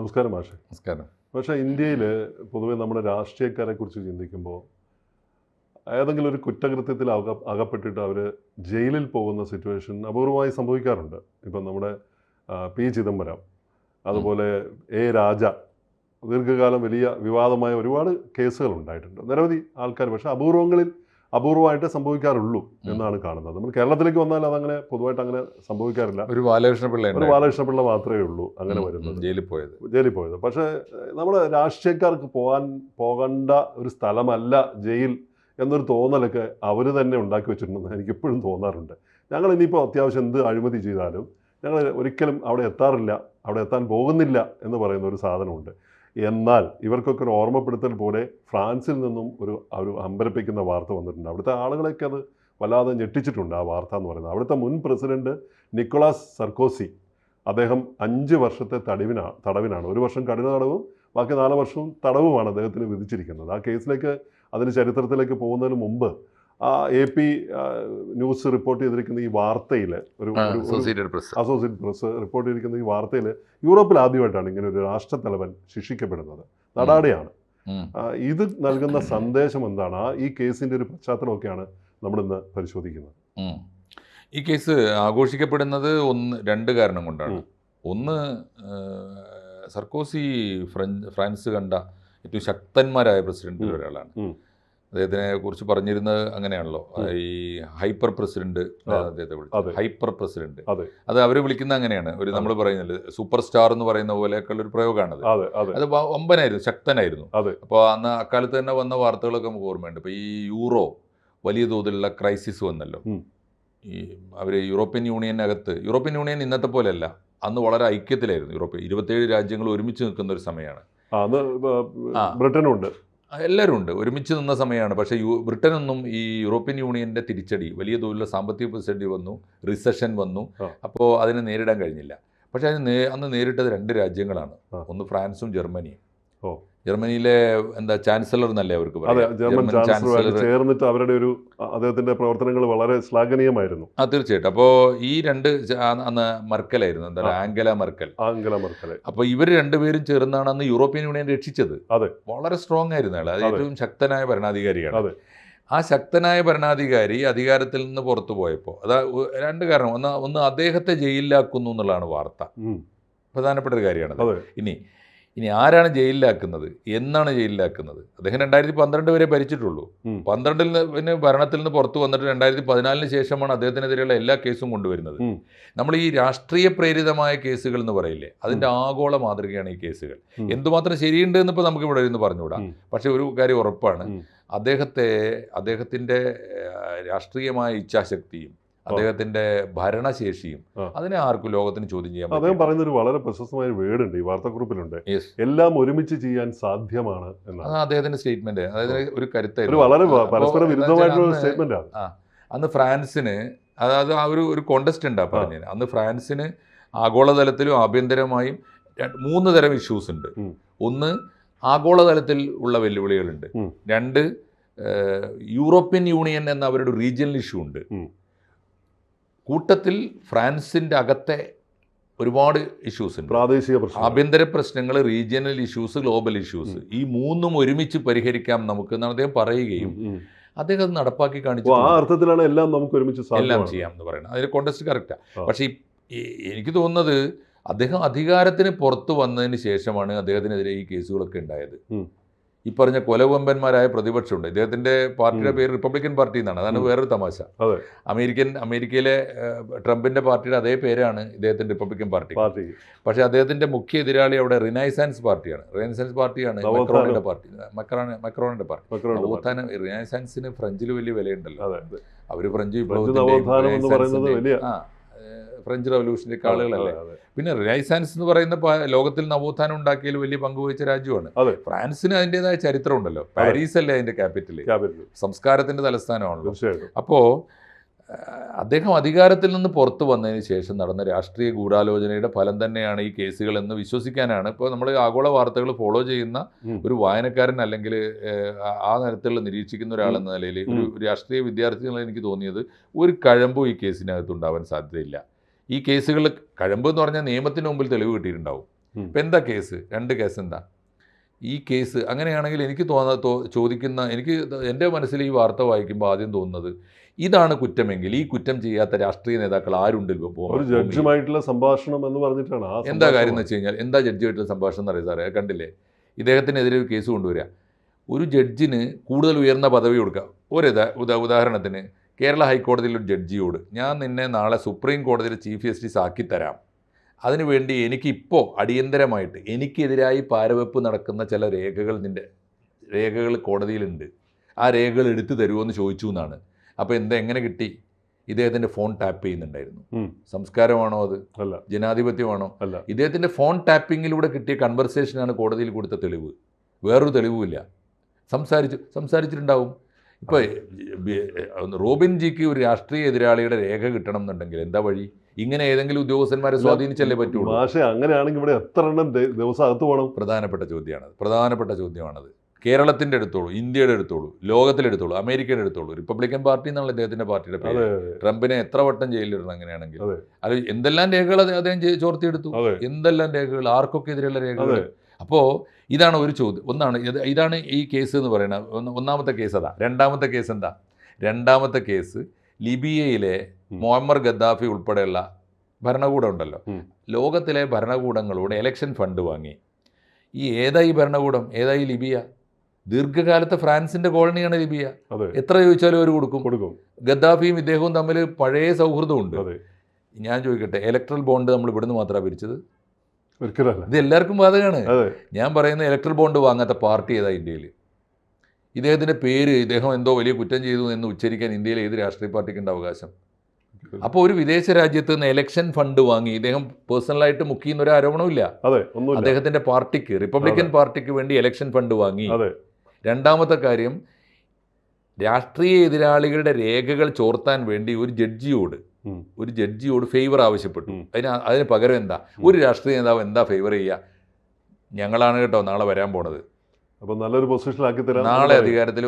നമസ്കാരം മാഷെ. നമസ്കാരം. പക്ഷേ ഇന്ത്യയിൽ പൊതുവെ നമ്മുടെ രാഷ്ട്രീയക്കാരെ കുറിച്ച് ചിന്തിക്കുമ്പോൾ ഏതെങ്കിലും ഒരു കുറ്റകൃത്യത്തിൽ അക അകപ്പെട്ടിട്ട് അവർ ജയിലിൽ പോകുന്ന സിറ്റുവേഷൻ അപൂർവമായി സംഭവിക്കാറുണ്ട്. ഇപ്പം നമ്മുടെ പി. ചിദംബരം അതുപോലെ എ. രാജ ദീർഘകാലം വലിയ വിവാദമായ ഒരുപാട് കേസുകൾ ഉണ്ടായിട്ടുണ്ട്. നിരവധി ആൾക്കാർ പക്ഷേ അപൂർവങ്ങളിൽ അപൂർവമായിട്ട് സംഭവിക്കാറുള്ളൂ എന്നാണ് കാണുന്നത്. നമ്മൾ കേരളത്തിലേക്ക് വന്നാൽ അതങ്ങനെ പൊതുവായിട്ട് അങ്ങനെ സംഭവിക്കാറില്ല. ഒരു ബാലകൃഷ്ണ പിള്ള ഒരു ബാലകൃഷ്ണ പിള്ള മാത്രമേ ഉള്ളൂ അങ്ങനെ വരുന്നത്. ജയിലിൽ പോയത്. ജയിലിൽ പോയത്. പക്ഷേ നമ്മൾ രാഷ്ട്രീയക്കാർക്ക് പോകാൻ പോകേണ്ട ഒരു സ്ഥലമല്ല ജയിൽ എന്നൊരു തോന്നലൊക്കെ അവർ തന്നെ ഉണ്ടാക്കി വെച്ചിട്ടുണ്ടെന്ന് എനിക്ക് എപ്പോഴും തോന്നാറുണ്ട്. ഞങ്ങൾ ഇനിയിപ്പോൾ അത്യാവശ്യം എന്ത് അഴിമതി ചെയ്താലും ഞങ്ങൾ ഒരിക്കലും അവിടെ എത്താറില്ല അവിടെ എത്താൻ പോകുന്നില്ല എന്ന് പറയുന്ന ഒരു സാധനമുണ്ട്. എന്നാൽ ഇവർക്കൊക്കെ ഒരു ഓർമ്മപ്പെടുത്തൽ പോലെ ഫ്രാൻസിൽ നിന്നും ഒരു ഒരു അമ്പരപ്പിക്കുന്ന വാർത്ത വന്നിട്ടുണ്ട്. അവിടുത്തെ ആളുകളൊക്കെ അത് വല്ലാതെ ഞെട്ടിച്ചിട്ടുണ്ട് ആ വാർത്ത എന്ന് പറയുന്നത്. അവിടുത്തെ മുൻ പ്രസിഡന്റ് നിക്കോളാസ് സർക്കോസി അദ്ദേഹം അഞ്ച് വർഷത്തെ തടവിനാണ് തടവിനാണ്. ഒരു വർഷം കഠിന തടവും ബാക്കി നാല് വർഷവും തടവുമാണ് അദ്ദേഹത്തിന് വിധിച്ചിരിക്കുന്നത്. ആ കേസിലേക്ക് അതിന് ചരിത്രത്തിലേക്ക് പോകുന്നതിന് മുമ്പ് എ പി ന്യൂസ് റിപ്പോർട്ട് ചെയ്തിരിക്കുന്ന ഈ വാർത്തയിൽ ഒരു associated press associate press report ചെയ്തിരിക്കുന്ന ഈ വാർത്തയിൽ യൂറോപ്പിൽ ആദ്യമായിട്ടാണ് ഇങ്ങനെ ഒരു രാഷ്ട്രത്തലവൻ ശിക്ഷിക്കപ്പെടുന്നത്. നടാടെയാണ്. ഇത് നൽകുന്ന സന്ദേശം എന്താണ്? ആ ഈ കേസിന്റെ ഒരു പശ്ചാത്തലമൊക്കെയാണ് നമ്മളിന്ന് പരിശോധിക്കുന്നത്. ഈ കേസ് ആഘോഷിക്കപ്പെടുന്നത് ഒന്ന് രണ്ട് കാരണം കൊണ്ടാണ്. ഒന്ന് സർക്കോസി ഫ്രഞ്ച് ഫ്രാൻസ് കണ്ട ഏറ്റവും ശക്തന്മാരായ പ്രസിഡന്റിൽ ഒരാളാണ്. അദ്ദേഹത്തിനെ കുറിച്ച് പറഞ്ഞിരുന്നത് അങ്ങനെയാണല്ലോ. ഈ ഹൈപ്പർ പ്രസിഡന്റ് അദ്ദേഹത്തെ വിളിച്ചു വിളിച്ചത് ഹൈപ്പർ പ്രസിഡന്റ്. അതെ. അവർ വിളിക്കുന്ന അങ്ങനെയാണ്. ഒരു നമ്മൾ പറയുന്നത് സൂപ്പർ സ്റ്റാർ എന്ന് പറയുന്ന പോലെയൊക്കെയുള്ള ഒരു പ്രയോഗമാണത് അതെ ഒമ്പനായിരുന്നു വമ്പനായിരുന്നു ശക്തനായിരുന്നു അപ്പൊ അപ്പോൾ അന്ന് അക്കാലത്ത് തന്നെ വന്ന വാർത്തകളൊക്കെ നമുക്ക് ഓർമ്മയുണ്ട്. ഇപ്പോൾ ഈ യൂറോ വലിയ തോതിലുള്ള ക്രൈസിസ് വന്നല്ലോ. ഈ അവർ യൂറോപ്യൻ യൂണിയനകത്ത് യൂറോപ്യൻ യൂണിയൻ ഇന്നത്തെ പോലെയല്ല. അന്ന് വളരെ ഐക്യത്തിലായിരുന്നു. യൂറോപ്യൻ ഇരുപത്തേഴ് രാജ്യങ്ങൾ ഒരുമിച്ച് നിൽക്കുന്ന ഒരു സമയമാണ്. ബ്രിട്ടനുണ്ട്. എല്ലാവരും ഉണ്ട്. ഒരുമിച്ച് നിന്ന സമയമാണ്. പക്ഷേ യു ബ്രിട്ടനൊന്നും ഈ യൂറോപ്യൻ യൂണിയന്റെ തിരിച്ചടി വലിയ തോതിലുള്ള സാമ്പത്തിക പ്രതിസന്ധി വന്നു റിസഷൻ വന്നു. അപ്പോൾ അതിനെ നേരിടാൻ കഴിഞ്ഞില്ല. പക്ഷേ അതിന് അന്ന് നേരിട്ടത് രണ്ട് രാജ്യങ്ങളാണ്. ഒന്ന് ഫ്രാൻസും ജർമ്മനിയും. ഓ. ജർമ്മനിയിലെ എന്താ ചാൻസലർ എന്നല്ലേ അവർക്ക് അതെ. ജർമ്മൻ ചാൻസലർ ചേർന്നിട്ട് അവരുടെ ഒരു അദ്ദേഹത്തിന്റെ പ്രവർത്തനങ്ങൾ വളരെ ശ്ലാഘനീയമായിരുന്നു. ആ തീർച്ചയായിട്ടും. അപ്പോൾ ഈ രണ്ട് അന്ന് മർക്കലായിരുന്നു. എന്താ. ആംഗല മർക്കൽ. ആംഗല മർക്കൽ അപ്പോൾ ഇവർ രണ്ടുപേരും ചേർന്നാണ് അന്ന് യൂറോപ്യൻ യൂണിയൻ രക്ഷിച്ചത്. അതെ. വളരെ സ്ട്രോങ് ആയിരുന്നു അയാൾ. അത് ഏറ്റവും ശക്തനായ ഭരണാധികാരിയാണ്. അതെ. ആ ശക്തനായ ഭരണാധികാരി അധികാരത്തിൽ നിന്ന് പുറത്തു പോയപ്പോൾ അതാ രണ്ട് കാരണം. ഒന്ന് ഒന്ന് അദ്ദേഹത്തെ ജയിലിലാക്കുന്നു എന്നുള്ളതാണ് വാർത്ത. പ്രധാനപ്പെട്ട ഒരു കാര്യമാണ് ഇനി ഇനി ആരാണ് ജയിലിലാക്കുന്നത്? എന്നാണ് ജയിലിലാക്കുന്നത്? അദ്ദേഹം രണ്ടായിരത്തി പന്ത്രണ്ട് വരെ ഭരിച്ചിട്ടുള്ളൂ. പന്ത്രണ്ടിൽ നിന്ന് പിന്നെ ഭരണത്തിൽ നിന്ന് പുറത്തു വന്നിട്ട് രണ്ടായിരത്തി പതിനാലിന് ശേഷമാണ് അദ്ദേഹത്തിനെതിരെയുള്ള എല്ലാ കേസും കൊണ്ടുവരുന്നത്. നമ്മൾ ഈ രാഷ്ട്രീയ പ്രേരിതമായ കേസുകൾ എന്ന് പറയില്ലേ? അതിന്റെ ആഗോള മാതൃകയാണ് ഈ കേസുകൾ. എന്തുമാത്രം ശരിയുണ്ട് എന്നിപ്പോൾ നമുക്ക് ഇവിടെ ഇരുന്ന് പറഞ്ഞുകൂടാ. പക്ഷെ പക്ഷേ ഒരു കാര്യം ഉറപ്പാണ്. അദ്ദേഹത്തെ അദ്ദേഹത്തിന്റെ രാഷ്ട്രീയമായ ഇച്ഛാശക്തിയും അദ്ദേഹത്തിന്റെ ഭരണശേഷിയും അതിനെ ആർക്കും ലോകത്തിന് ചോദ്യം ചെയ്യാൻ അദ്ദേഹം. പറയുന്ന ഒരു വളരെ പ്രശസ്തമായ വേർഡുണ്ട് ഈ വാർത്താക്കുറിപ്പിലുണ്ട്. എല്ലാം ഒരുമിച്ച് ചെയ്യാൻ സാധ്യമാണ് എന്നാണ്. അദ്ദേഹത്തിന്റെ സ്റ്റേറ്റ്മെന്റ് അതായത് ഒരു കരുത്തായിരുന്നു. വളരെ പരസ്പര വിരുദ്ധമായിട്ടുള്ള സ്റ്റേറ്റ്മെന്റ് ആണ്. അന്ന് ഫ്രാൻസിന് അതായത് ആ ഒരു ഒരു കോണ്ടസ്റ്റ് ഉണ്ടാ പറഞ്ഞത്. അന്ന് ഫ്രാൻസിന് ആഗോളതലത്തിലും ആഭ്യന്തരമായും മൂന്ന് തരം ഇഷ്യൂസ് ഉണ്ട്. ഒന്ന് ആഗോളതലത്തിൽ ഉള്ള വെല്ലുവിളികളുണ്ട്. രണ്ട് യൂറോപ്യൻ യൂണിയൻ എന്ന അവരുടെ റീജിയണൽ ഇഷ്യൂ ഉണ്ട്. കൂട്ടത്തിൽ ഫ്രാൻസിന്റെ അകത്തെ ഒരുപാട് ഇഷ്യൂസ് ഉണ്ട്. പ്രാദേശിക പ്രശ്നം ആഭ്യന്തര പ്രശ്നങ്ങൾ റീജിയണൽ ഇഷ്യൂസ് ഗ്ലോബൽ ഇഷ്യൂസ് ഈ മൂന്നും ഒരുമിച്ച് പരിഹരിക്കാം നമുക്ക് എന്നാണ് അദ്ദേഹം പറയുകയും അദ്ദേഹം അത് നടപ്പാക്കി കാണിച്ചു ആ അർത്ഥത്തിലാണ് എല്ലാം നമുക്ക് ഒരുമിച്ച് എല്ലാം ചെയ്യാം എന്ന് പറയുന്നത്. അതിന് കോണ്ടസ്റ്റ് കറക്റ്റാണ് പക്ഷേ എനിക്ക് തോന്നുന്നത് അദ്ദേഹം അധികാരത്തിന് പുറത്തു വന്നതിന് ശേഷമാണ് അദ്ദേഹത്തിനെതിരെ ഈ കേസുകളൊക്കെ ഉണ്ടായത്. ഈ പറഞ്ഞ കൊലകൊമ്പന്മാരായ പ്രതിപക്ഷമുണ്ട്. ഇദ്ദേഹത്തിന്റെ പാർട്ടിയുടെ പേര് റിപ്പബ്ലിക്കൻ പാർട്ടി എന്നാണ്. അതാണ്. വേറൊരു തമാശ. അമേരിക്കൻ അമേരിക്കയിലെ ട്രംപിന്റെ പാർട്ടിയുടെ അതേ പേരാണ് ഇദ്ദേഹത്തിന്റെ റിപ്പബ്ലിക്കൻ പാർട്ടി. പക്ഷേ അദ്ദേഹത്തിന്റെ മുഖ്യ എതിരാളി അവിടെ റിനൈസാൻസ് പാർട്ടിയാണ് റിനൈസാൻസ് പാർട്ടിയാണ് മെക്രോണിന്റെ പാർട്ടി. മെക്രോണ മെക്രോണിന്റെ പാർട്ടി. നവോത്ഥാനം റിനൈസാൻസിന് ഫ്രഞ്ചിൽ വലിയ വിലയുണ്ടല്ലോ. അവർ ഫ്രഞ്ച് ഫ്രഞ്ച് ഫ്രഞ്ച് റവല്യൂഷന്റെ ആളുകളല്ലേ. പിന്നെ റിനൈസാൻസ് എന്ന് പറയുന്ന ലോകത്തിൽ നവോത്ഥാനം ഉണ്ടാക്കിയതിൽ വലിയ പങ്കുവഹിച്ച രാജ്യമാണ്. ഫ്രാൻസിന് അതിന്റെതായ ചരിത്രം ഉണ്ടല്ലോ. പാരീസ് അല്ലേ അതിന്റെ ക്യാപിറ്റൽ സംസ്കാരത്തിന്റെ സംസ്കാരത്തിന്റെ തലസ്ഥാനമാണല്ലോ അപ്പോൾ അദ്ദേഹം അധികാരത്തിൽ നിന്ന് പുറത്തു വന്നതിന് ശേഷം നടന്ന രാഷ്ട്രീയ ഗൂഢാലോചനയുടെ ഫലം തന്നെയാണ് ഈ കേസുകൾ എന്ന് വിശ്വസിക്കാനാണ്. ഇപ്പോൾ നമ്മൾ ആഗോള വാർത്തകൾ ഫോളോ ചെയ്യുന്ന ഒരു വായനക്കാരൻ അല്ലെങ്കിൽ ആ- തരത്തിലുള്ള നിരീക്ഷിക്കുന്ന ഒരാൾ എന്ന നിലയിൽ ഒരു രാഷ്ട്രീയ വിദ്യാർത്ഥി എന്നുള്ള എനിക്ക് തോന്നിയത് ഒരു കഴമ്പും ഈ കേസിനകത്ത് ഉണ്ടാവാൻ സാധ്യതയില്ല. ഈ കേസുകൾ കഴമ്പ് എന്ന് പറഞ്ഞാൽ നിയമത്തിന് മുമ്പിൽ തെളിവ് കിട്ടിയിട്ടുണ്ടാവും. ഇപ്പം എന്താ കേസ്? രണ്ട് കേസ് എന്താ? ഈ കേസ് അങ്ങനെയാണെങ്കിൽ എനിക്ക് തോന്നാ ചോദിക്കുന്ന എനിക്ക് എന്റെ മനസ്സിൽ ഈ വാർത്ത വായിക്കുമ്പോൾ ആദ്യം തോന്നുന്നത് ഇതാണ് കുറ്റമെങ്കിൽ ഈ കുറ്റം ചെയ്യാത്ത രാഷ്ട്രീയ നേതാക്കൾ ആരുണ്ട് ഒരു ജഡ്ജുമായിട്ടുള്ള സംഭാഷണം എന്ന് പറഞ്ഞിട്ടാണ് എന്താ കാര്യം എന്ന്. വെച്ച് കഴിഞ്ഞാൽ എന്താ ജഡ്ജുമായിട്ടുള്ള സംഭാഷണം എന്ന് പറയുന്നത് സാറേ? കണ്ടില്ലേ? ഇദ്ദേഹത്തിനെതിരെ ഒരു കേസ് കൊണ്ടുവരിക. ഒരു ജഡ്ജിന് കൂടുതൽ ഉയർന്ന പദവി കൊടുക്കുക. ഒരു ഉദാ- ഉദാ ഉദാഹരണത്തിന് കേരള ഹൈക്കോടതിയിൽ ഒരു ജഡ്ജിയോട് ഞാൻ നിന്നെ നാളെ സുപ്രീം കോടതിയിൽ ചീഫ് ജസ്റ്റിസ് ആക്കി തരാം. അതിനുവേണ്ടി എനിക്കിപ്പോൾ അടിയന്തരമായിട്ട് എനിക്കെതിരായി പാരവെപ്പ് നടക്കുന്ന ചില രേഖകൾ നിന്റെ രേഖകൾ കോടതിയിലുണ്ട്. ആ രേഖകൾ എടുത്തു തരുമോ എന്ന് ചോദിച്ചു എന്നാണ്. അപ്പോൾ എന്താ എങ്ങനെ കിട്ടി? ഇദ്ദേഹത്തിന്റെ ഫോൺ ടാപ്പ് ചെയ്യുന്നുണ്ടായിരുന്നു. സംസ്കാരമാണോ അത്? അല്ല. ജനാധിപത്യമാണോ? അല്ല. ഇദ്ദേഹത്തിന്റെ ഫോൺ ടാപ്പിങ്ങിലൂടെ കിട്ടിയ കൺവെർസേഷനാണ് കോടതിയിൽ കൊടുത്ത തെളിവ്. വേറൊരു തെളിവുമില്ല. സംസാരിച്ചു സംസാരിച്ചിട്ടുണ്ടാവും. ഇപ്പോൾ റോബിൻ ജിക്ക് ഒരു രാഷ്ട്രീയ എതിരാളിയുടെ രേഖ കിട്ടണം എന്നുണ്ടെങ്കിൽ എന്താ വഴി? ഇങ്ങനെ ഏതെങ്കിലും ഉദ്യോഗസ്ഥന്മാരെ സ്വാധീനിച്ചല്ലേ പറ്റുള്ളൂ? പക്ഷേ അങ്ങനെയാണെങ്കിൽ ഇവിടെ എത്ര എണ്ണം ദിവസം അകത്ത് പോകണം പ്രധാനപ്പെട്ട ചോദ്യമാണത്. പ്രധാനപ്പെട്ട ചോദ്യമാണത്. കേരളത്തിന്റെ എടുത്തോളൂ ഇന്ത്യയുടെ എടുത്തോളൂ ലോകത്തിലെടുത്തോളൂ അമേരിക്കയുടെ എടുത്തോളൂ റിപ്പബ്ലിക്കൻ പാർട്ടി എന്നുള്ള അദ്ദേഹത്തിന്റെ പാർട്ടിയുടെ പേര്. ട്രംപിനെ എത്ര വട്ടം ജയിലിലിടണം അങ്ങനെയാണെങ്കിൽ. അതെ. എന്തെല്ലാം രേഖകൾ അദ്ദേഹം ചോർത്തിയെടുത്തു? എന്തെല്ലാം രേഖകൾ? ആർക്കൊക്കെ എതിരെയുള്ള രേഖകൾ? അപ്പോൾ ഇതാണ് ഒരു ചോദ്യം ഒന്നാണ് ഇത് ഇതാണ് ഈ കേസ് എന്ന് പറയുന്നത്. ഒന്ന് ഒന്നാമത്തെ കേസ് അതാ. രണ്ടാമത്തെ കേസ് എന്താ? രണ്ടാമത്തെ കേസ് ലിബിയയിലെ. മുഹമ്മർ ഗദ്ദാഫി ഉൾപ്പെടെയുള്ള ഭരണകൂടം ഉണ്ടല്ലോ. ലോകത്തിലെ ഭരണകൂടങ്ങളോട് എലക്ഷൻ ഫണ്ട് വാങ്ങി. ഈ ഏതായി ഭരണകൂടം? ഏതായി ലിബിയ? ദീർഘകാലത്തെ ഫ്രാൻസിന്റെ കോളനിയാണ് ലിബിയ. എത്ര ചോദിച്ചാലും അവർ കൊടുക്കും. കൊടുക്കും. ഗദ്ദാഫിയും ഇദ്ദേഹവും തമ്മിൽ പഴയ സൗഹൃദമുണ്ട്. ഞാൻ ചോദിക്കട്ടെ ഇലക്ട്രൽ ബോണ്ട് നമ്മൾ ഇവിടുന്ന് മാത്രമാണ് പിരിച്ചത്? ഇത് എല്ലാവർക്കും ബാധകമാണ്. ഞാൻ പറയുന്ന ഇലക്ട്രൽ ബോണ്ട് വാങ്ങാത്ത പാർട്ടി ഏതാ ഇന്ത്യയിൽ ഇദ്ദേഹത്തിന്റെ പേര് ഇദ്ദേഹം എന്തോ വലിയ കുറ്റം ചെയ്തു എന്ന് ഉച്ചരിക്കാൻ ഇന്ത്യയിൽ ഏത് രാഷ്ട്രീയ പാർട്ടിക്കുണ്ട് അവകാശം? അപ്പോൾ ഒരു വിദേശ രാജ്യത്ത് നിന്ന് ഇലക്ഷൻ ഫണ്ട് വാങ്ങി ഇദ്ദേഹം പേഴ്സണലായിട്ട് മുക്കിയെന്ന ഒരു ആരോപണമില്ല അദ്ദേഹത്തിന്റെ പാർട്ടിക്ക് റിപ്പബ്ലിക്കൻ പാർട്ടിക്ക് വേണ്ടി ഇലക്ഷൻ ഫണ്ട് വാങ്ങി. രണ്ടാമത്തെ കാര്യം രാഷ്ട്രീയ എതിരാളികളുടെ രേഖകൾ ചോർത്താൻ വേണ്ടി ഒരു ജഡ്ജിയോട്. ഒരു ജഡ്ജിയോട് ഫേവർ ആവശ്യപ്പെട്ടു. അതിന് അതിന് പകരം എന്താ? ഒരു രാഷ്ട്രീയ നേതാവ് എന്താ ഫേവർ ചെയ്യുക? ഞങ്ങളാണ് കേട്ടോ നാളെ വരാൻ പോണത്. അപ്പൊ നല്ലൊരു പൊസിഷനിലാക്കി തരാം നാളെ അധികാരത്തിൽ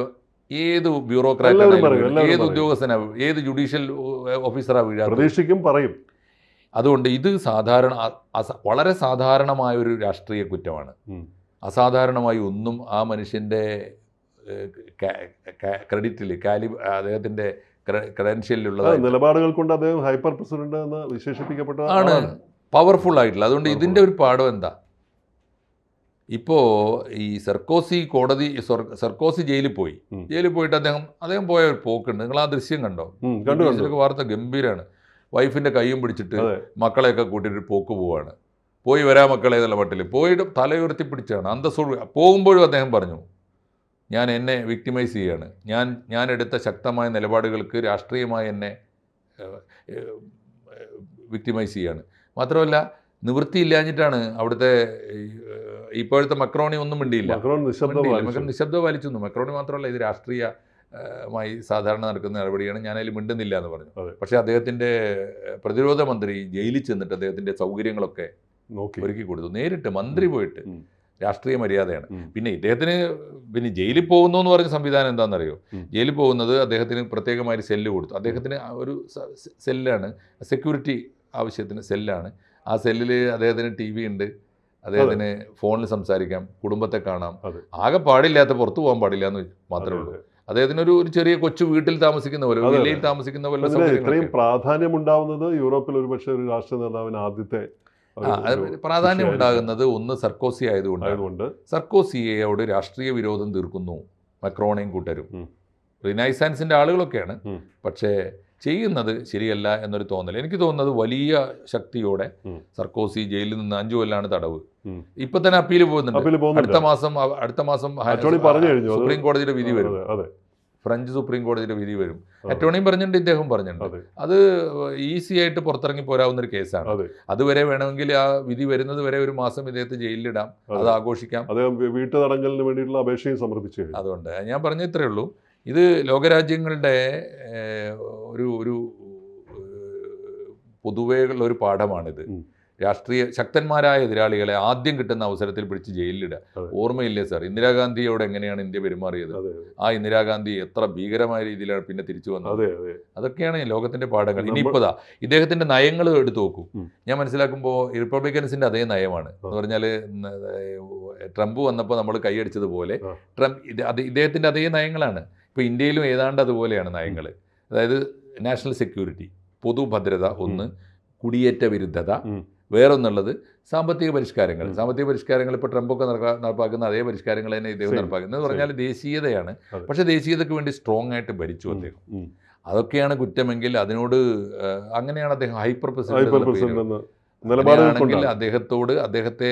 ഏത് ബ്യൂറോക്രാറ്റ് ഏത്. ഉദ്യോഗസ്ഥനാ ഏത് ജുഡീഷ്യൽ ഓഫീസറാ വീഴാ പ്രതീക്ഷിക്കും പറയും. അതുകൊണ്ട് ഇത് സാധാരണ വളരെ സാധാരണമായ ഒരു രാഷ്ട്രീയ കുറ്റമാണ്. അസാധാരണമായി ഒന്നും ആ മനുഷ്യന്റെ ക്രെഡിറ്റിൽ കാലി അദ്ദേഹത്തിന്റെ ക്രെഡൻഷ്യലിലുള്ളത് നിലപാടുകൾ കൊണ്ട് അദ്ദേഹം ഹൈപ്പർ പ്രസിഡന്റ് എന്ന് വിശേഷിപ്പിക്കപ്പെട്ട ആണ്. പവർഫുൾ ആയിട്ടുള്ള. അതുകൊണ്ട്. ഇതിന്റെ ഒരു പാഠം എന്താ? ഇപ്പോൾ ഈ സർക്കോസി കോടതി സർക്കോസി ജയിലിൽ പോയി. ജയിലിൽ പോയിട്ട് അദ്ദേഹം അദ്ദേഹം പോയ ഒരു പോക്കുണ്ട്. നിങ്ങൾ ആ ദൃശ്യം കണ്ടോ? വാർത്ത ഗംഭീരമാണ് വൈഫിന്റെ കൈയും പിടിച്ചിട്ട്. മക്കളെയൊക്കെ കൂട്ടിയിട്ട് പോക്ക് പോവാണ്. പോയി വരാ മക്കളെ എന്നുള്ള മട്ടിൽ പോയിട്ട് തലയുയർത്തി പിടിച്ചാണ്. അന്തസ്സോട് പോകുമ്പോഴും അദ്ദേഹം പറഞ്ഞു ഞാൻ എന്നെ വിക്ടിമൈസ് ചെയ്യാണ്. ഞാൻ ഞാൻ എടുത്ത ശക്തമായ നിലപാടുകൾക്ക് രാഷ്ട്രീയമായി എന്നെ വിക്ടിമൈസ് ചെയ്യാണ്. മാത്രമല്ല നിവൃത്തിയില്ലാഞ്ഞിട്ടാണ് അവിടുത്തെ ഇപ്പോഴത്തെ മക്രോണി ഒന്നും മിണ്ടിയില്ല. മക്രോൺ നിശബ്ദം പാലിച്ചു. മക്രോണി മാത്രമല്ല ഇത് രാഷ്ട്രീയ മായി സാധാരണ നടക്കുന്ന നടപടിയാണ്. ഞാനതിൽ മിണ്ടുന്നില്ല എന്ന് പറഞ്ഞു. പക്ഷേ അദ്ദേഹത്തിന്റെ പ്രതിരോധ മന്ത്രി ജയിലിൽ ചെന്നിട്ട് അദ്ദേഹത്തിന്റെ സൗകര്യങ്ങളൊക്കെ ഒരുക്കി കൊടുത്തു. നേരിട്ട് മന്ത്രി പോയിട്ട്. രാഷ്ട്രീയ മര്യാദയാണ്. പിന്നെ ഇദ്ദേഹത്തിന് പിന്നെ ജയിലിൽ പോകുന്നു എന്ന് പറഞ്ഞ സംവിധാനം എന്താണെന്നറിയോ. ജയിലിൽ പോകുന്നത് അദ്ദേഹത്തിന് പ്രത്യേകമായി സെല്ല് കൊടുത്തു. അദ്ദേഹത്തിന് ഒരു സെല്ലാണ് സെക്യൂരിറ്റി ആവശ്യത്തിന് സെല്ലാണ്. ആ സെല്ലിൽ അദ്ദേഹത്തിന് ടി വി ഉണ്ട്. അദ്ദേഹത്തിന് ഫോണിൽ സംസാരിക്കാം കുടുംബത്തെ കാണാം. ആകെ പാടില്ലാത്ത പുറത്തു പോകാൻ പാടില്ല എന്ന് മാത്രമേ ഉള്ളൂ. അദ്ദേഹത്തിനൊരു അദ്ദേഹത്തിന് ഒരു ചെറിയ കൊച്ചു വീട്ടിൽ താമസിക്കുന്ന പോലെ ജില്ലയിൽ. വില്ലയിൽ താമസിക്കുന്ന പോലെ ഇത്രയും പ്രാധാന്യമുണ്ടാവുന്നത് പ്രാധാന്യം ഉണ്ടാവുന്നത് യൂറോപ്പിൽ ഒരു പക്ഷേ ഒരു രാഷ്ട്ര നേതാവിന് ആദ്യത്തെ പ്രാധാന്യം. ഉണ്ടാകുന്നത് ഒന്ന് സർക്കോസി ആയതുകൊണ്ട് സർക്കോസിയോട് രാഷ്ട്രീയ വിരോധം തീർക്കുന്നു മക്രോണയും കൂട്ടരും. റിനൈസാൻസിന്റെ റിനൈസാൻസിന്റെ ആളുകളൊക്കെയാണ്. പക്ഷേ ചെയ്യുന്നത് ശരിയല്ല എന്നൊരു തോന്നൽ എനിക്ക് തോന്നുന്നത് വലിയ ശക്തിയോടെ സർക്കോസി ജയിലിൽ നിന്ന് അഞ്ചു കൊല്ലാണ് തടവ്. ഇപ്പൊ തന്നെ അപ്പീൽ പോകുന്നുണ്ട്. അടുത്ത മാസം അടുത്ത മാസം സുപ്രീം കോടതിയുടെ വിധി വരും. ഫ്രഞ്ച് സുപ്രീം കോടതിയുടെ വിധി വരും. അറ്റോണിയും പറഞ്ഞിട്ടുണ്ട് ഇദ്ദേഹം പറഞ്ഞിട്ടുണ്ട്. അത്. ഈസി ആയിട്ട് പുറത്തിറങ്ങി പോരാവുന്ന ഒരു കേസാണ്. അതെ. അതുവരെ വേണമെങ്കിൽ ആ വിധി വരുന്നത് വരെ ഒരു മാസം ഇദ്ദേഹത്തെ ജയിലിലിടാം. അത്. ആഘോഷിക്കാം. വീട്ടു തടങ്കലിന് വേണ്ടിയിട്ടുള്ള അപേക്ഷയും സമർപ്പിച്ചു അതുകൊണ്ട് ഞാൻ പറഞ്ഞ ഇത്രയേ ഉള്ളൂ. ഇത് ലോകരാജ്യങ്ങളുടെ ഒരു ഒരു പൊതുവേയുള്ള പൊതുവേ ഉള്ള ഒരു പാഠമാണിത്. രാഷ്ട്രീയ ശക്തന്മാരായ എതിരാളികളെ ആദ്യം കിട്ടുന്ന അവസരത്തിൽ പിടിച്ച് ജയിലിലിടുക. ഓർമ്മയില്ലേ സാർ? ഇന്ദിരാഗാന്ധിയോട് എങ്ങനെയാണ് ഇന്ത്യ പെരുമാറിയത്? ആ ഇന്ദിരാഗാന്ധി എത്ര ഭീകരമായ രീതിയിലാണ് പിന്നെ തിരിച്ചു വന്നത്? അതെ അതെ. അതൊക്കെയാണ് ലോകത്തിന്റെ പാഠങ്ങൾ. ഇനിയിപ്പതാ ഇദ്ദേഹത്തിന്റെ നയങ്ങൾ എടുത്തു നോക്കൂ. ഞാൻ മനസ്സിലാക്കുമ്പോൾ റിപ്പബ്ലിക്കൻസിന്റെ അതേ നയമാണ്. എന്ന് പറഞ്ഞാൽ ട്രംപ് വന്നപ്പോൾ നമ്മൾ കൈയടിച്ചതുപോലെ. ട്രംപ് അത് ഇദ്ദേഹത്തിന്റെ അതേ നയങ്ങളാണ്. ഇപ്പോൾ ഇന്ത്യയിലും ഏതാണ്ട് അതുപോലെയാണ് നയങ്ങൾ അതായത് നാഷണൽ സെക്യൂരിറ്റി പൊതുഭദ്രത ഒന്ന് കുടിയേറ്റ വിരുദ്ധത. വേറൊന്നുള്ളത് സാമ്പത്തിക പരിഷ്കാരങ്ങൾ. സാമ്പത്തിക പരിഷ്കാരങ്ങൾ ഇപ്പോൾ ട്രംപൊക്കെ നടപ്പാ- നടപ്പാക്കുന്ന അതേ പരിഷ്കാരങ്ങൾ തന്നെ ഇദ്ദേഹം. നടപ്പാക്കുന്നത് എന്ന് പറഞ്ഞാൽ ദേശീയതയാണ്. പക്ഷേ ദേശീയതയ്ക്ക് വേണ്ടി സ്ട്രോങ് ആയിട്ട് ഭരിച്ചു അദ്ദേഹം. അതൊക്കെയാണ് കുറ്റമെങ്കിൽ അതിനോട് അങ്ങനെയാണ് അദ്ദേഹം ഹൈപ്പർ പ്രസിഡന്റ് അങ്ങനെയാണെങ്കിൽ അദ്ദേഹത്തോട് അദ്ദേഹത്തെ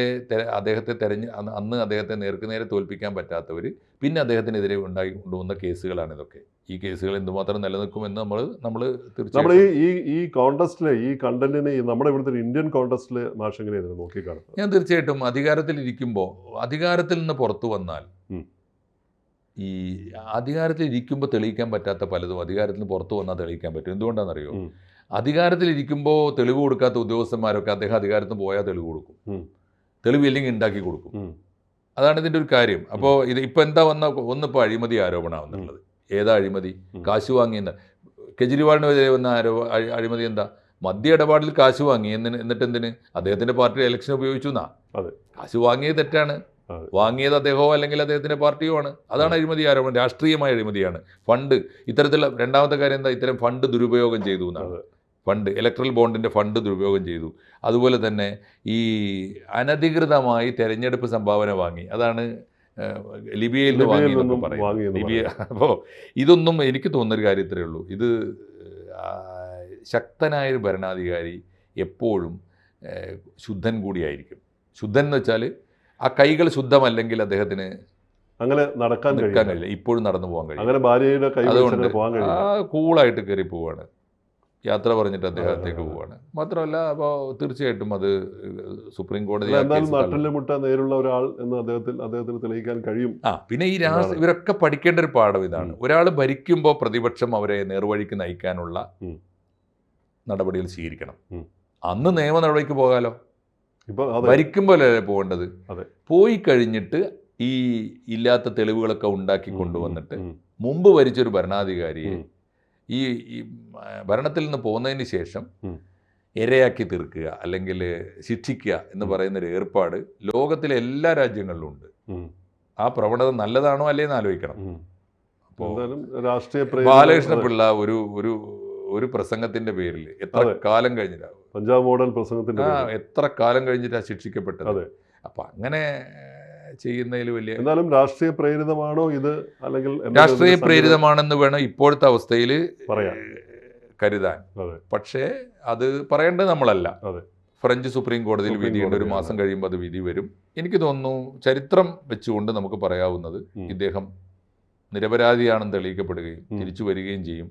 അദ്ദേഹത്തെ തെരഞ്ഞ് അന്ന് അന്ന് അദ്ദേഹത്തെ നേർക്കുനേരെ തോൽപ്പിക്കാൻ പറ്റാത്തവർ പിന്നെ അദ്ദേഹത്തിനെതിരെ ഉണ്ടായി കൊണ്ടുവന്ന കേസുകളാണ് ഇതൊക്കെ ഈ കേസുകൾ എന്തുമാത്രം നിലനിൽക്കുമെന്ന് നമ്മൾ നമ്മൾ തീർച്ചയായും ഈ ഈ ഈ കോണ്ടസ്റ്റിലെ ഈ കണ്ടന്റിനെ നമ്മുടെ ഇവിടുത്തെ ഇന്ത്യൻ കോണ്ടസ്റ്റിൽ മാഷ് എങ്ങനെയാണ് നോക്കി കാണുന്നത് ഞാൻ തീർച്ചയായിട്ടും അധികാരത്തിൽ ഇരിക്കുമ്പോൾ അധികാരത്തിൽ നിന്ന് പുറത്തു വന്നാൽ ഈ അധികാരത്തിൽ ഇരിക്കുമ്പോൾ തെളിയിക്കാൻ പറ്റാത്ത പലതും അധികാരത്തിൽ നിന്ന് പുറത്തു വന്നാൽ തെളിയിക്കാൻ പറ്റും. എന്തുകൊണ്ടാണെന്നറിയോ? അറിയോ അധികാരത്തിൽ ഇരിക്കുമ്പോൾ തെളിവ് കൊടുക്കാത്ത ഉദ്യോഗസ്ഥന്മാരൊക്കെ അദ്ദേഹം അധികാരത്തിൽ നിന്ന് പോയാൽ തെളിവ് കൊടുക്കും. തെളിവില്ലെങ്കിൽ തെളിവ് ഇല്ലെങ്കിൽ ഉണ്ടാക്കി കൊടുക്കും. അതാണ് ഇതിന്റെ ഒരു കാര്യം. അപ്പോൾ ഇത് ഇപ്പം എന്താ വന്ന ഒന്നിപ്പോൾ അഴിമതി ആരോപണമാണെന്നുള്ളത് ഏതാ അഴിമതി. കാശ് വാങ്ങിയെന്ന് കെജ്രിവാളിനെതിരെ വന്ന ആരോ അഴിമതി എന്താ? മദ്യ ഇടപാടിൽ കാശ് വാങ്ങി എന്നിന് എന്നിട്ട് എന്തിന് അദ്ദേഹത്തിന്റെ പാർട്ടി ഇലക്ഷൻ ഉപയോഗിച്ചു എന്നാ. അതെ. കാശ് വാങ്ങിയത് തെറ്റാണ്. വാങ്ങിയത് അദ്ദേഹമോ അല്ലെങ്കിൽ അദ്ദേഹത്തിന്റെ പാർട്ടിയോ ആണ്. അതാണ് അഴിമതി ആരോപണം. രാഷ്ട്രീയമായ അഴിമതിയാണ്. ഫണ്ട്. ഇത്തരത്തിലുള്ള രണ്ടാമത്തെ കാര്യം എന്താ? ഇത്തരം ഫണ്ട് ദുരുപയോഗം ചെയ്തു എന്നാണ്. ഫണ്ട്. ഇലക്ട്രൽ ബോണ്ടിന്റെ ഫണ്ട് ദുരുപയോഗം ചെയ്തു. അതുപോലെ തന്നെ ഈ അനധികൃതമായി തെരഞ്ഞെടുപ്പ് സംഭാവന വാങ്ങി. അതാണ് ലിബിയയിൽ നിന്ന് വാങ്ങി പറയും ലിബിയ അപ്പോൾ ഇതൊന്നും എനിക്ക് തോന്നുന്നൊരു കാര്യം ഇത്രയേ ഉള്ളൂ. ഇത് ശക്തനായൊരു ഭരണാധികാരി എപ്പോഴും ശുദ്ധൻ കൂടിയായിരിക്കും. ശുദ്ധൻ എന്ന് വെച്ചാൽ ആ കൈകൾ ശുദ്ധമല്ലെങ്കിൽ അദ്ദേഹത്തിന് അങ്ങനെ നടക്കാൻ നിൽക്കാൻ കഴിയില്ല. ഇപ്പോഴും നടന്നു പോകാൻ കഴിയും അങ്ങനെ ഭാര്യയുടെ അതുകൊണ്ട് കൂളായിട്ട് കയറി പോവാണ്. യാത്ര പറഞ്ഞിട്ട് അദ്ദേഹത്തേക്ക്. പോവാണ്. മാത്രമല്ല അപ്പോൾ തീർച്ചയായിട്ടും അത് സുപ്രീം കോടതി മുട്ട നേരുള്ള ഒരാൾ എന്ന് അദ്ദേഹത്തിൽ അദ്ദേഹത്തിന് തെളിയിക്കാൻ കഴിയും. ആ പിന്നെ ഈ രാഷ്ട്ര ഇവരൊക്കെ പഠിക്കേണ്ട ഒരു പാഠം ഇതാണ്. ഒരാൾ ഭരിക്കുമ്പോൾ പ്രതിപക്ഷം അവരെ നേർവഴിക്ക് നയിക്കാനുള്ള നടപടികൾ സ്വീകരിക്കണം. അന്ന് നിയമ നടപടിക്ക് പോകാലോ? ഇപ്പൊ ഭരിക്കുമ്പോൾ ഭരിക്കുമ്പോഴല്ലേ പോകേണ്ടത്. പോയി കഴിഞ്ഞിട്ട് ഈ ഇല്ലാത്ത തെളിവുകളൊക്കെ ഉണ്ടാക്കി കൊണ്ടുവന്നിട്ട് മുമ്പ് ഭരിച്ചൊരു ഭരണാധികാരിയെ. ഈ ഭരണത്തിൽ നിന്ന് പോകുന്നതിന് ശേഷം ഇരയാക്കി തീർക്കുക അല്ലെങ്കിൽ ശിക്ഷിക്കുക എന്ന്. പറയുന്ന ഒരു ഏർപ്പാട് ലോകത്തിലെ എല്ലാ രാജ്യങ്ങളിലും ഉണ്ട്. ആ പ്രവണത നല്ലതാണോ അല്ലേന്ന് ആലോചിക്കണം. അപ്പോൾ ബാലകൃഷ്ണ പിള്ള ഒരു ഒരു ഒരു പ്രസംഗത്തിന്റെ പേരിൽ എത്ര കാലം കഴിഞ്ഞിട്ടാ? പഞ്ചാബ് മോഡൽ പ്രസംഗത്തിന്റെ എത്ര കാലം കഴിഞ്ഞിട്ടാ ശിക്ഷിക്കപ്പെട്ടത്. അപ്പൊ അങ്ങനെ ചെയ്യുന്നതിൽ വലിയ എന്നാലും രാഷ്ട്രീയ പ്രേരിതമാണോ ഇത്? അല്ലെങ്കിൽ രാഷ്ട്രീയ പ്രേരിതമാണെന്ന് വേണം ഇപ്പോഴത്തെ അവസ്ഥയിൽ പറയാം. കരുതാൻ. പക്ഷേ അത് പറയേണ്ടത് നമ്മളല്ല. ഫ്രഞ്ച് സുപ്രീം കോടതിയിൽ വിധിയുണ്ട് ഒരു മാസം കഴിയുമ്പോൾ അത് വിധി വരും. എനിക്ക് തോന്നുന്നു ചരിത്രം വെച്ചുകൊണ്ട് നമുക്ക് പറയാവുന്നത് ഇദ്ദേഹം നിരപരാധിയാണെന്ന് തെളിയിക്കപ്പെടുകയും തിരിച്ചു വരികയും ചെയ്യും.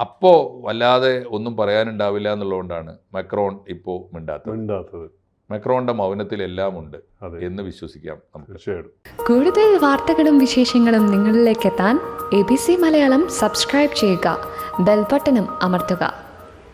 അപ്പോ അപ്പോൾ വല്ലാതെ ഒന്നും പറയാനുണ്ടാവില്ല എന്നുള്ളതുകൊണ്ടാണ് മക്രോൺ ഇപ്പോൾ മിണ്ടാത്തത്. മിണ്ടാത്തത്. മക്രോണിന്റെ മൗനത്തിൽ എല്ലാം ഉണ്ട് എന്ന് വിശ്വസിക്കാം തീർച്ചയായിട്ടും. കൂടുതൽ വാർത്തകളും വിശേഷങ്ങളും നിങ്ങളിലേക്ക് എത്താൻ A B C Malayalam subscribe ചെയ്യുക. ബെൽബട്ടനും അമർത്തുക.